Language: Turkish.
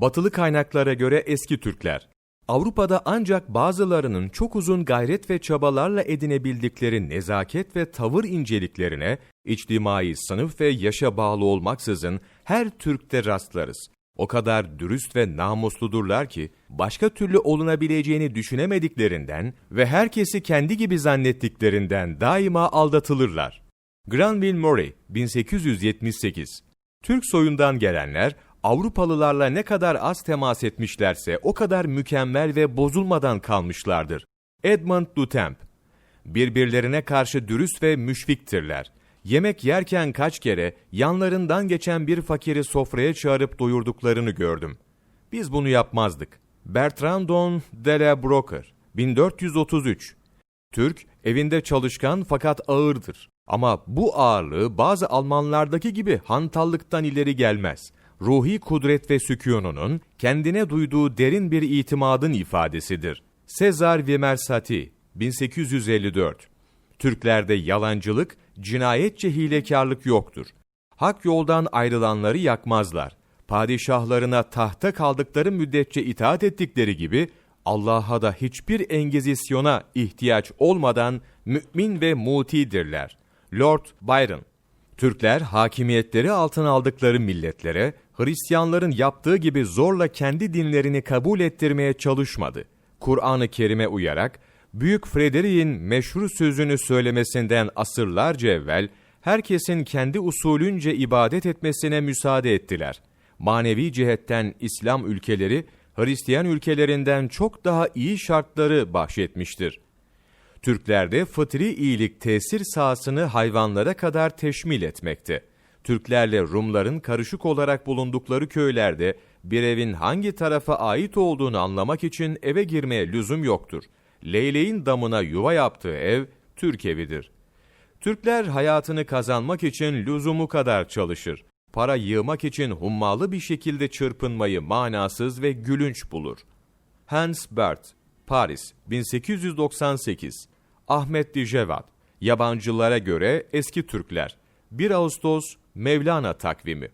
Batılı kaynaklara göre eski Türkler. Avrupa'da ancak bazılarının çok uzun gayret ve çabalarla edinebildikleri nezaket ve tavır inceliklerine, içtimai sınıf ve yaşa bağlı olmaksızın her Türk'te rastlarız. O kadar dürüst ve namusludurlar ki, başka türlü olunabileceğini düşünemediklerinden ve herkesi kendi gibi zannettiklerinden daima aldatılırlar. Granville Murray, 1878 Türk soyundan gelenler, Avrupalılarla ne kadar az temas etmişlerse o kadar mükemmel ve bozulmadan kalmışlardır. Edmund Dutemp Birbirlerine karşı dürüst ve müşfiktirler. Yemek yerken kaç kere yanlarından geçen bir fakiri sofraya çağırıp doyurduklarını gördüm. Biz bunu yapmazdık. Bertrandon de la Broker 1433 Türk, evinde çalışkan fakat ağırdır. Ama bu ağırlığı bazı Almanlardaki gibi hantallıktan ileri gelmez. Ruhi kudret ve sükununun kendine duyduğu derin bir itimadın ifadesidir. Sezar Vimersati 1854 Türklerde yalancılık, cinayetçe hilekarlık yoktur. Hak yoldan ayrılanları yakmazlar. Padişahlarına tahta kaldıkları müddetçe itaat ettikleri gibi, Allah'a da hiçbir engizisyona ihtiyaç olmadan mümin ve mutidirler. Lord Byron Türkler hakimiyetleri altına aldıkları milletlere, Hristiyanların yaptığı gibi zorla kendi dinlerini kabul ettirmeye çalışmadı. Kur'an-ı Kerim'e uyarak, Büyük Frederick'in meşhur sözünü söylemesinden asırlarca evvel, herkesin kendi usulünce ibadet etmesine müsaade ettiler. Manevi cihetten İslam ülkeleri, Hristiyan ülkelerinden çok daha iyi şartları bahşetmiştir. Türklerde fıtri iyilik tesir sahasını hayvanlara kadar teşmil etmekte. Türklerle Rumların karışık olarak bulundukları köylerde bir evin hangi tarafa ait olduğunu anlamak için eve girmeye lüzum yoktur. Leyleğin damına yuva yaptığı ev Türk evidir. Türkler hayatını kazanmak için lüzumu kadar çalışır. Para yığmak için hummalı bir şekilde çırpınmayı manasız ve gülünç bulur. Hans Bert, Paris, 1898 Ahmet Dijevat, yabancılara göre eski Türkler, 1 Ağustos Mevlana takvimi